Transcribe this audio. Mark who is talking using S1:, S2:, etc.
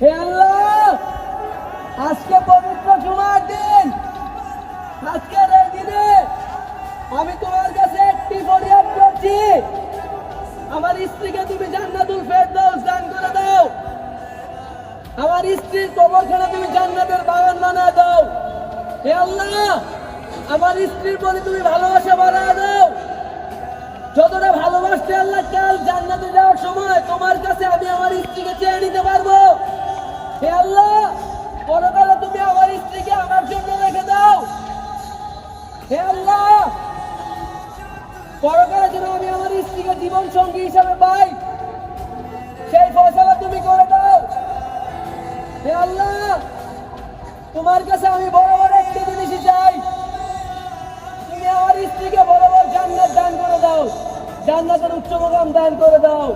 S1: হে আজকে পবিত্র জুমার দিন। আজকের এই দিনে আমি তোমার কাছে একটি ফরিয়াদ করছি। আমার স্ত্রীকে তুমি জান্নাতুল ফেরদৌস দান করে দাও। আমার স্ত্রীর কবরখানে তুমি জান্নাতের বাগান বানা দাও। হে আল্লাহ, আমার স্ত্রীর প্রতি তুমি ভালোবাসা বাড়া দাও। যতটা ভালোবাসতে আল্লাহ কাল হে আল্লাহ! পরকালে যেন আমি আমার স্ত্রীকে জীবন সঙ্গী হিসাবে পাই। সেই ফসলা তুমি করে দাও। হে আল্লাহ! তোমার কাছে আমি বড় বড় একটি জিনিসই চাই। তুমি আমার স্ত্রীকে বড় বড় জান্নাত দান করে দাও। জান্নাতের উচ্চ দান করে দাও।